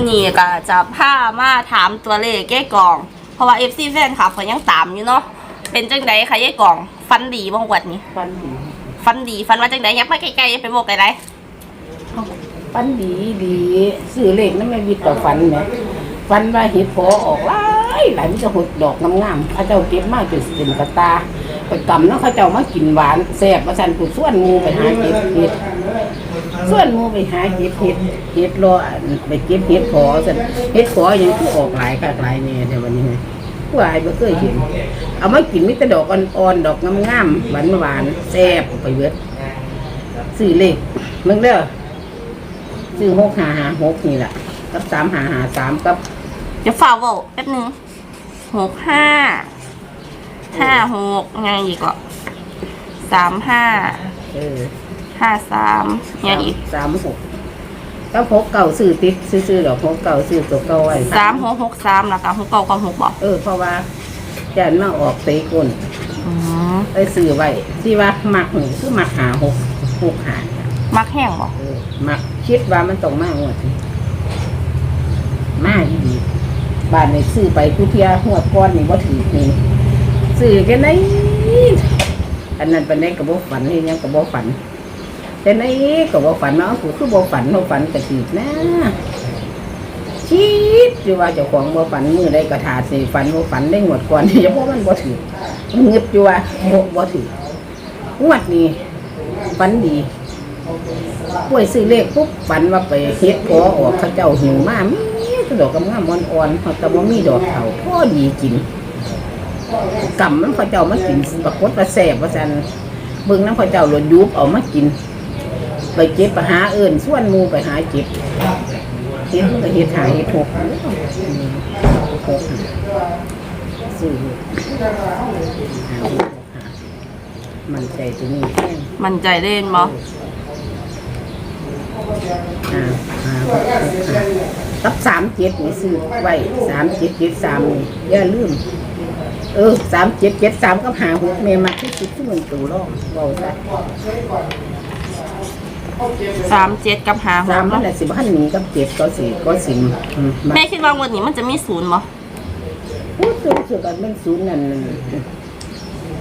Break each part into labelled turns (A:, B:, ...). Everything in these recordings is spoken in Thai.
A: มมือนี้ก็จะพามาถามตัวเลขแก้กล่อง เพราะว่า FC แฟนคลับเขายังตามอยู่เนาะเป็นจังไดคะแก้กล่อง ฟันดีบ้างวัดนี้
B: ฟันดี
A: ฟันดีฟันว่าจังไดยับมาใกล้ๆไปบอกไกล
B: ฟันดีดีซื้อเลขนั่นไม่มีต่อฟันไหมฟันว่าเห็ดพอออกหลายหลายมันจะหดดอกงามๆเข้าเจ้าเก็บมากจนเต็มกระตาไปกำแล้วเขาเจ้ามากินหวานแซ่บมาสันกูส่วนหมูไปหาเก็บเห็ด ส่วนหมูไปหาเก็บเห็ดเห็ดรออันไปเก็บเห็ดพอสันเห็ดพอยังคือออกหลายค่ะหลายเนี่ยแต่วันนี้ไงผู้อายบ่เคยเห็น เอามากินมิตรดอกอ่อนๆดอกงามๆหวานหวานแซ่บไปเบิดซื้อเลขมึงเด้อซื้อหกหาหาหกนี่แหละกับสามหาหาสามกับ
A: ๆจะฝ่าเวาแป๊บหนึงหกห้าห้าหกยังอีกอะสามห้า
B: เออ
A: ห้าสามยังอีก
B: สามหกก็พกเก่าซื้อติดซื้อๆดอกพกเก่าซื้อตัวเก่าไว้
A: สามหกหกสามแล้วก็หกเก้ากับหกบอก
B: เออเพราะว่าจะมาออกเตะก้น
A: อืม
B: ไปซื้อไว้ที่ว่ามักนี่คือมักหาหกหกหา
A: มักแห้งบอก
B: เออมักคิดว่ามันต้องมากงวดนี้มาอีดีบ้านในซื้อไปผู้เทียหัวดก้อนนี่ว่าถือนี่ซื้อกันไหนอันนั้นเป็นในกระบอกฝันนี่ยังกระบอกฝัน แต่ไหนก็บ่ฝันเนาะกูคือบ่ฝันบ่ฝันกระติดนะคิดอยู่ว่าเจ้าของบ่ฝันมือใดก็ถาสิฝันบ่ฝันได้งวดก่อนอย่าเพราะมันบ่ถือมันเงึดอยู่ว่าบ่บ่ถืองวดนี้ฝันดีป่วยซื้อเลขปุ๊บฝันว่าไปเฮ็ดพอออกเขาเจ้าหิวมามีแต่ดอกกำงามอ่อนๆเขาแต่บ่มีดอกเฒ่าพอดีกินกำมันเขาเจ้ามากินปรากฏว่าแซ่บว่าซั่นเบิ่งนำเขาเจ้าหลดยุบเอามากิน ไปเก็บไปหาเอื่นส่วนหมูไปหาเก็บเห็ดมันก็เห็ดหาเห็ดหกหกสี่หาหกมันใจตัวนี้แค่
A: มันใจเล่นบอ
B: หาหาหกหกหากับสามเจ็ดนี่ซื้อไว้สามเจ็ดเจ็ดสามนี่อย่าลืม เออสามเจ็ดเจ็ดสามกับหาหกเมมาที่สุดที่มันตัวร่องเบาซะ
A: สามเจ็ดกับหาห
B: สาม
A: ก
B: มัน
A: เนาะ
B: แหละสิบพันหนีกับเจ็ดก็สี่ก็สิมอืมมา
A: แม่คิดว่างวันนี้มันจะมีศูนย์บอ
B: พูดถึงเกี่ยวกับเรื่องศูนย์นั่น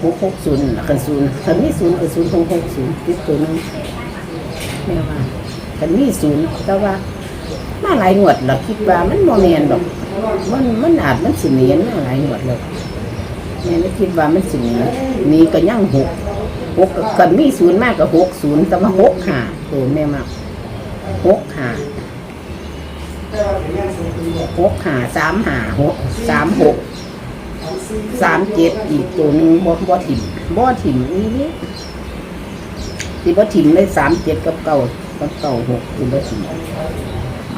B: หกหกศูนย์ล่ะคันศูนย์คันมีศูนย์กับศูนย์หกหกศูนย์ติดตัวนึงแม่ว่าคันมีศูนย์แต่ว่ามาหลายงวดเราคิดว่ามันโมเมนดอกมันมันอาจมันสิเนียนมาหลายงวดเลยแม่ไม่คิดว่ามันสิเนียนมีก็ยั่งหก หกกันมีศูนย์มากกับหกศูนย์แต่ว่าหกหาตัวแม่มากหกหาหกหาสามหาหกสามหกสามเจ็ดอีกตัวหนึ่งบ่บ่ถิ่มบ่ถิ่มอีนี่ที่บ่ถิ่มเลยสามเจ็ดกับเก้ากับเก้าหกที่บ่ถิ่ม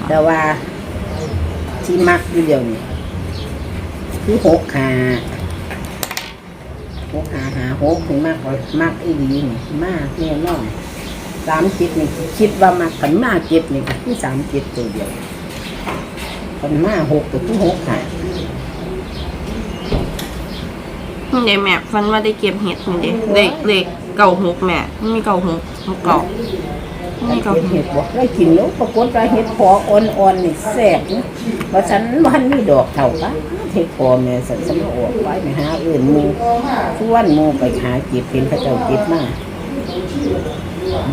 B: แต่ว่าที่มักอยู่เดียวนี่คือหกหา หกหาหาหกถึงมากกว่ามักอีดีนี่มากแน่นอนสามจ็ดนี่คิดว่ามักกันมากจ็ดนี่คือสามจ็ดตัวเดียวกันมากหกก็คือหกหา
A: เดี๋ยวแม่ฟันว่าได้เก็บเห็ดนี่เด็กเลขเลขเก่าหกแม่มันมีเก่าหกหกเก่า
B: ไมี
A: เก่า
B: เห็ดบอกได้กินแล้วปรากฏว่าเห็ดพออ่อนๆนี่แซ่บนะว่าฉันบ้านมีดอกเท่าปะ เห็ดพอแม่สันสมออกไปไปหาอื่นมูชวนมูไปหาเก็บเป็นพระเจ้าเก็บมา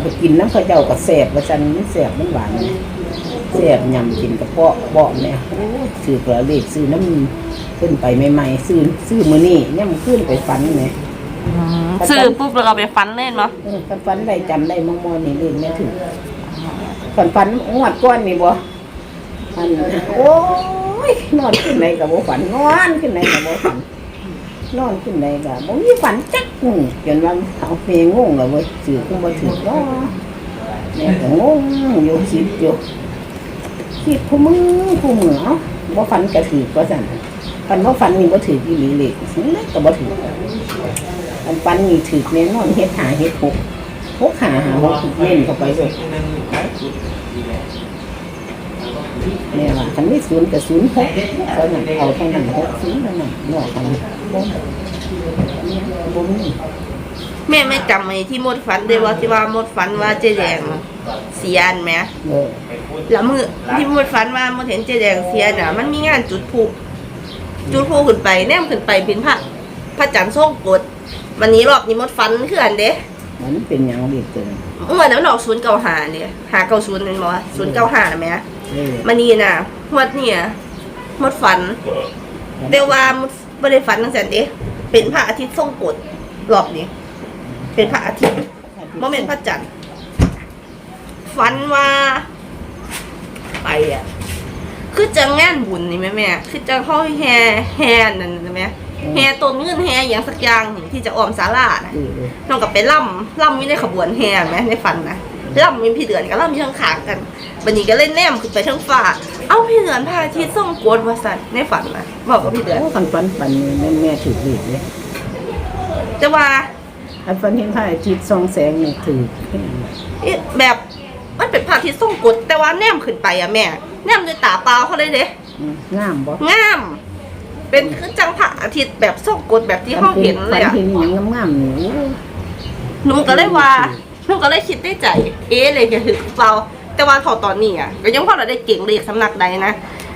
B: ไปกินน้ำพระเจ้าก็แซ่บว่าฉันมันแซ่บมันหวานนะแซ่บยำกินกระเพาะเบาะเนี่ยโอ้ซื้อกระเลขซื้อน้ำขึ้นไปใหม่ๆซื้อซื้อมือนี่เนี่ยมันขึ้นไปฟันเนี่ย
A: ซื้อปุ๊บแล้วก็ไปฟันเล่นบอ
B: เออกันฟันได้จำได้มอมอนี่เล่นไม่ถึงฝันฟันงวดก้อนนี่บ่อันโอ้ ยนอนขึ้นไหนกับบฝันนอนขึ้นไหนกับบฝันนอนขึ้นไหนกับบมีฝันจักอืมจนว่าเอาเพลงงงแล้วเว้ยถือคงบ่ถือเนาะแม่ก็งงอยู่คิดอยู่คิดผู้มือผู้มือเอ้าบ่ฝันก็ถือก็สั่นฝันบ่ฝันนี่บ่ถืออีหลีเลยนั่นก็บ่ถืออันปันนี่ถือแน่นอนเฮ็ดหาเฮ็ดหกหกหาหาหกเล่นเข้าไปเลย เนี่ยว่าคันนี้ศูนย์กับศูนย์หกตอนนั้นเอาเท่านั้นหกศูนย์เท่านั้นนอกกันบ่บ่มี
A: แม่ไม่จำไอ้ที่มดฝันเลยว่าที่ว่ามดฝันว่าเจ๊แดงน่ะเสียนไหม
B: เออ
A: แล้วมือที่มดฝันว่ามันเห็นเจแดงเสียน่ะ มันมีงานจุดพลุจุดพลุขึ้นไปแนมขึ้นไปเป็นพระพระจันทร์ทรงกฎวันนี้รอบนี้มดฝันคืออันเด้
B: มันเป็นหยังเด็กเกิน
A: เมื่อนั้นมันออกศูนย์เก้าหาเนี่ยหาเก้าศูนย์นั่นบ่ศูนย์เก้าหาไหม
B: เออ
A: มันนี่น่ะมดเนี่ยมดฝันแต่ว่ามันไม่ได้ฝันตั้งแต่เด้เป็นพระอาทิตย์ทรงกฎรอบนี้ เป็นพระอาทิตย์โมเมนพระจันทร์ฝันว่า ไปอะ คือจะงานบุญนี่แม่แม่คือจะเข้าแห่แห่นั่นนะแม่แห่ต้นเงินแห่อย่างสักอย่างหนึ่งที่จะออมสาลานะ
B: เออเออ
A: น้องกับไปล่ำล่ำอยู่ในขบวนแห่ไหมในฝันนะ ล่ำมีพี่เดือนกับล่ำมีทั้งขางกันบันนี้ก็เล่นแนมขึ้นไปทั้งฟ้าเอ้าพี่เดือนพระอาทิตย์ส่องโกดวาสันในฝันนะบอกกับพี่เดือน
B: โอ้คันฟันปันแม่แม่ถือเลขเลย
A: แต่ว่า
B: คันฟันเห็นพระอาทิตย์ส่องแสงนี่ถือ
A: อิแบบมันเป็นพระอาทิตย์ส่องกดแต่ว่าแนมขึ้นไปอะแม่ แนมด้วยตาเปล่าเขาเลยเด้
B: อืมงามบ่
A: งาม เป็นคือจังพระอาทิตย์แบบส่องกดแบบที่เขาเห็นเลยอะ
B: ฟันเห็นหยังงามๆนี่
A: หนูก็เลยว่า หนูก็เลยคิดในใจ เอ๊ะเลยจะถึงเปล่าแต่ว่าพอดตอนนี้อะก็ยังพอเราได้เก่งเลขสำนักใดนะ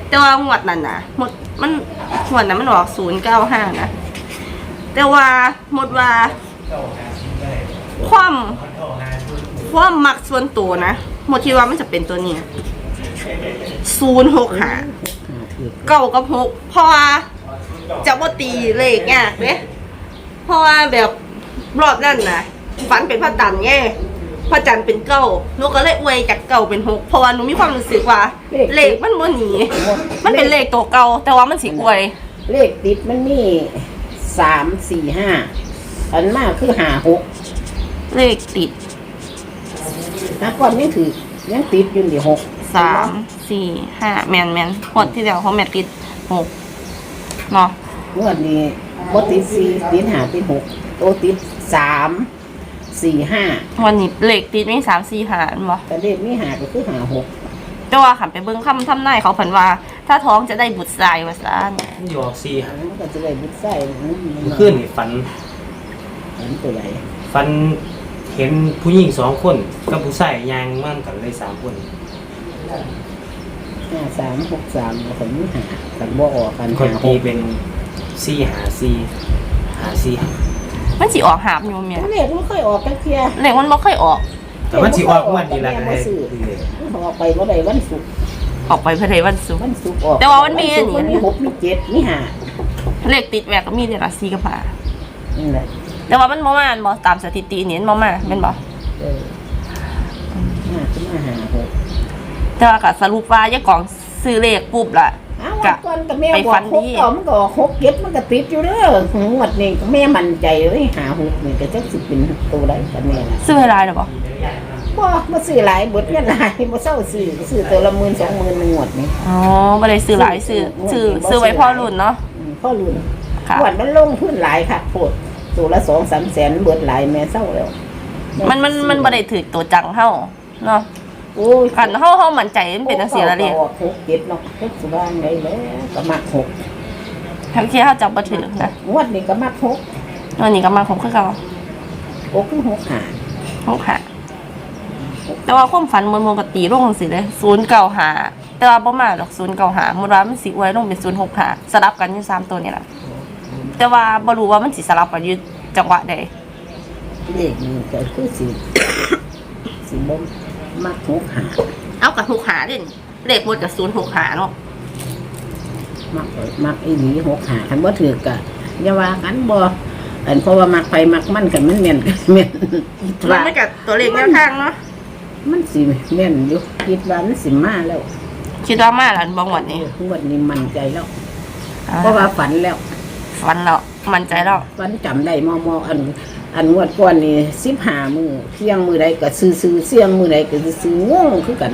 A: แต่ว่างวดนั้นนะหมดมันงวดนั้นมันออกศูนย์เก้าห้านะแต่ว่าหมดว่า ความความมักส่วนตัวนะหมดคิดว่ามันจะเป็นตัวนี้ศูนย์หกหา
B: หา
A: เก้ากับหกเพราะว่าจะบ่ตีเลขเนี่ยเพราะว่าแบบรอบนั่นนะ ฝันเป็นพระจันทร์ไงพระจันทร์เป็นเก้าหนูก็เลยอวยจากเก้าเป็นหกเพราะว่าหนูมีความรู้สึกว่า เลขมันบ่หนี มันเป็นเลขตัวเก่าแต่ว่ามันสิอวย
B: เลขติดมันมีสามสี่ห้าอันมากคือหาหก
A: เลขติด
B: นะก่อนยังถือยังติดอยู่นี่หก
A: สามสี่ห้าแมนแมนหมดที่เดียวเขาแมนติดหกเนาะ
B: งวดนี้บ่ติดสี่ติดหาติดหกโตติดสาม สี่ห้า
A: วันนี้เลขติดมีสามสี่หารบ่
B: แต่เลขมีหาก็คือหาหก
A: แต่ว่าขันไปเบิ่งคำทำนายเขาผันว่า ถ้าท้องจะได้บุตรชายว่าซ่าน
C: มันอยู่ออกซี
B: อันนั้นก็จะได้บุญไส้
C: เมื่อคืนนี่ฝัน
B: อันนตัวไหน
C: ฝันเห็นผู้หญิงสองคนกับผู้ชายยางมั่นกันเลยสามคน
B: ห้าสามหกสามคนมีหากันบ่ออกกัน
C: คน
B: หาห
C: ตี
B: ก
C: เป็นซีหาซีหาซีหา
A: มันสิออกหาบอยู่เมีย
B: เลขมันค่อยออกกันเทีย
A: เลขมันบ่เคยออก
C: แต่มันสิออกงวันนี้แหละ
B: แม่
C: ให้
B: บ่ซื้อมันออกไปบ่ได้วันศุกร์
A: ออกไปเพอไทวันศุกร์
B: วันศุกร์ออก
A: แต่ว่ามันมีอันนี้
B: วันศุกร์มันมีหกมีเจ็ดมีห้า
A: เลขติดแหวกก็มีเดยวละซีกับหา
B: นี่แหละ
A: แต่ว่ามันบ่มาอันบ่ตามสถิตินี่มันบ่มาแม่นบ่
B: เออห้าขึ้นมาหาหก
A: แต่ว่าก็สรุปว่ายายกล่องซื้อเลขปุ๊บล่ะ
B: อ้าว
A: กะ
B: วันก่อนกับแม่
A: ไป
B: บอ
A: ฝั
B: ก
A: น
B: หก
A: ดี
B: เก่ามันก็ออกหกเจ็ดมันก็ติดอยู่เด้องวดนี้ก็แม่มั่นใจเลยหาหกนี่ก็จักสิเป็นตัวใดกันแน่ล่ะ
A: ซื้อให้หลายหรอบ่
B: บ่มาซื้อหลายเบิดเงินหลายบ่เศร้าซื้อซื้อตัวละหมื่นสองหมื่นหนึ่งงวดนี่
A: อ๋อบ่ได้ซื้อหลายซื้อซื้อซื้อไว้พ่อรุ่นเนาะ
B: อืมพ่อรุ่น
A: ค่ะ
B: งวดมันลงพื้นหลายค่ะโพดตัวละสองสามแสนเบิดหลายแม่เศร้าแล้ว
A: มันมันมันบ่ได้ถือตัวจังเฮาเนาะ
B: โอ้ย
A: คันเฮาเฮามั่นใจมันเป็นจังซี่ละเลข
B: ออกหกเจ็ดเนาะเจ็ดสุบานไงแล้วก็มักหก
A: ทั้งที่เฮาจับบ่ถือนะ
B: งวดนี้ก็มักหก
A: วันนี้ก็มาของคือเก่า
B: โอ้คือหกหา
A: หกหาแต่ว่าความฝันมันปกติลงสิเลยศูนย์เก่าหาแต่ว่าบ่มาหรอกศูนย์เก่าหามุรามันสิอวยลงเป็นศูนย์หกหาสลับกันอยู่สามตัวนี่แหละแต่ว่าบ่รู้ว่ามันสิสลับกันอยู่จังหวะใด
B: เลขนี้ก็คือสิสิบ่ มักหกหา
A: เอากับหกหาเด่นเลขหมดกับศูนย์หกหาเนาะ
B: มักมักอีหลีหกหาคันบ่ถือกะอย่าว่ากันบ่อันเพราะว่ามักไปมักมันกันมันแม่นกันแม่นคิด
A: มัน
B: ว่า
A: ไม่กับตัวเลขแนวทางเนาะ
B: มันสิแม่นอยู่คิดว่ามันสิมาแล้ว
A: คิดว่ามาแล้วบางวันนี้
B: งวดนี้มั่นใจแล้ว เพราะว่าฝันแล้ว
A: ฝันแล้วมั่นใจแล้ว
B: ฝันจำได้มอมออัน อันงวดก่อนนี่สิบห้ามือเที่ยงมือใดก็ซื้อซื้อเสี่ยงมือใดก็ซื้องงคือกัน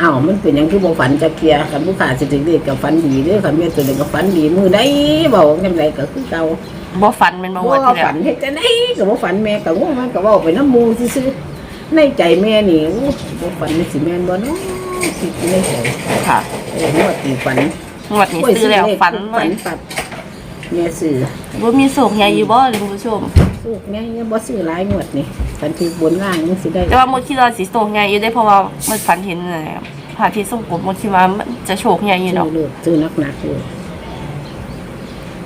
B: อ้าวมันเป็นอย่างที่บ่ฝันจะเคลียร์คันผู้ขาสิถึงเด็กกับฝันดีเด้อคันแม่ตัวเด็กกับฝันดีมือใดเบาจังไดก็คือเก่า
A: บ่ฝันเป็นบาง
B: บ่
A: วันที่แล้ว
B: ฝันเฮ็ดจังไดก็บ่ฝันแม่ก็ว่ามันก็เว้าไปน้ำหมูซื่อๆในใจแม่นี่อู้บ่ฝันสิแม่นบ่เนาะคิดในใจ
A: ค่ะ
B: เอองวดที่ฝัน
A: งวดนี้ซื้อแล้วฝันเล
B: ฝั
A: ย
B: นปัด แม่ซื้อ
A: บ่มีโศกใหญ่อยู่บ่เลยคุณผู้ชม
B: สูกแม่ยังบ่ซื้อหลายงวดนี่คันที่บนล่างยังสิได้
A: แต่ว่ามดคิดว่าสิโศกใหญ่อยู่ได้เพราะว่ามันฝันเห็นอะไรพระอาทิตย์ทรงกลมมดคิดว่ามันจะโชคใหญ่อยู่
B: ซื้
A: เนาะ
B: อเลือกซื้อหนักๆเลย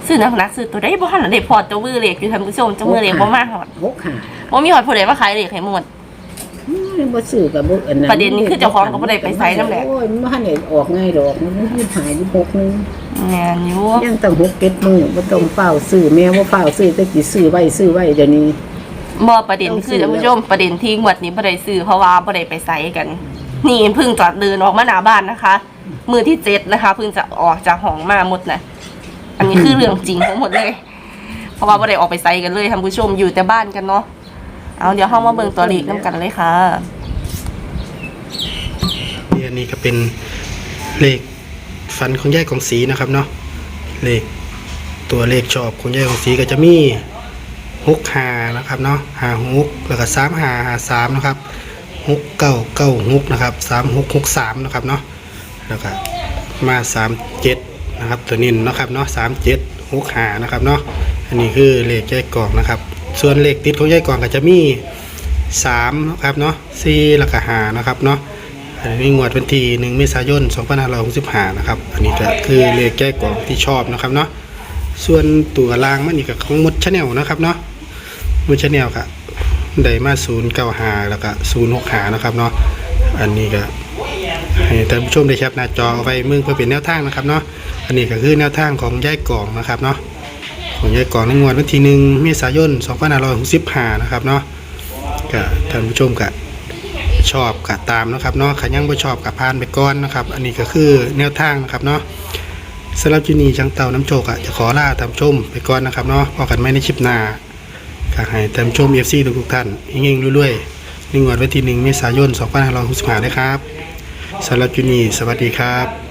A: ซื้อนักนักๆซื้อตัวได้บ่ทันได้พอตัวมือเล็กอยู่ท่านผู้ชมจังมือเล็กบ่มาฮอด
B: หกหา
A: บ่มีฮอดผู้ใดมาขายเล็กให้หมด
B: อืมบ่ซื้อกับบ่อันนั้น
A: ประเด็นนี้คือเจ้าของก็บ่ได้ไปไสนำแหละ
B: โอ้ยมันบ่ทันได้ออกง่ายดอกมันยี่หายี่หกนึง
A: แม่นอยู่
B: ยังต้องหกเก็ดมือบ่ต้องเฝ้าซื้อแม่บ่เฝ้าซื้อแต่กี่ซื้อไว้ซื้อไว้เดี๋ยวนี้
A: บ่ประเด็นคือท่านผู้ชมประเด็นที่งวดนี้บ่ได้ซื้อเพราะว่าบ่ได้ไปไสกัน นี่เพิ่งจอดเดินออกมาหน้าบ้านนะคะ มือที่เจ็ดนะคะเพิ่งจะออกจากห้องมาหมดนะอันนี้คือเรื่องจริงทั้งหมดเลย เพราะว่าบ่ได้ออกไปไสกันเลยท่านผู้ชมอยู่แต่บ้านกันเนาะ เอาเดี๋ยวเฮามาเบิ่งตัวเลขนํกันเลยค่ะ
D: นี่อันนี้ก็เป็นเลขฟันของแยกของสีนะครับเนาะเลขตัวเลขชอบของแยกของสีก็จะมีหกหานะครับเนาะหาหกแล้วก็สามหาหาสามนะครับหกเก้าเก้าหกนะครับสามหกหกสามนะครับเนาะแล้วก็มาสามเจ็ดนะครับตัวนี้นะครับเนาะสามเจ็ดหกหานะครับเนาะอันนี้คือเลขแยกกล่องนะครับ ส่วนเลขติดของแยกล่องก็จะมีสามนะครับเนาะสี่แล้วก็หานะครับเนาะอันนี้งวดวันที่หนึ่งเมษายน2565นะครับ อันนี้ก็คือเลขแก้กล่องที่ชอบนะครับเนาะส่วนตัวรางมันนี่ก็ของมดชาแนลนะครับเนาะมดชาแนลก็ได้มา095แล้วก็065นะครับเนาะอันนี้ก็ให้ท่านผู้ชมได้แคปหน้าจอเอาไว้มืองเพื่อเป็นแนวทางนะครับเนาะอันนี้ก็คือแนวทางของยายกล่องนะครับเนาะ ของยายก่องในงวดวันที่หนึ่งเมษายน2565นะครับเนาะก็ท่านผู้ชมก็ชอบกับตามนะครับเนาะขันยังบ่ชอบกับพานไปก่อนนะครับ อันนี้ก็คือแนวทางนะครับเนาะสำหรับจุนีจังเต่าน้ำโจกอะจะขอลาตามชมไปก่อนนะครับเนาะพอกันไม่ในคลิปหน้าก็ให้ตามชม FC ทุกๆท่านเฮงๆรวยๆในงวดวันที่หนึ่งเมษายน2565นะครับสำหรับจุนีสวัสดีครับ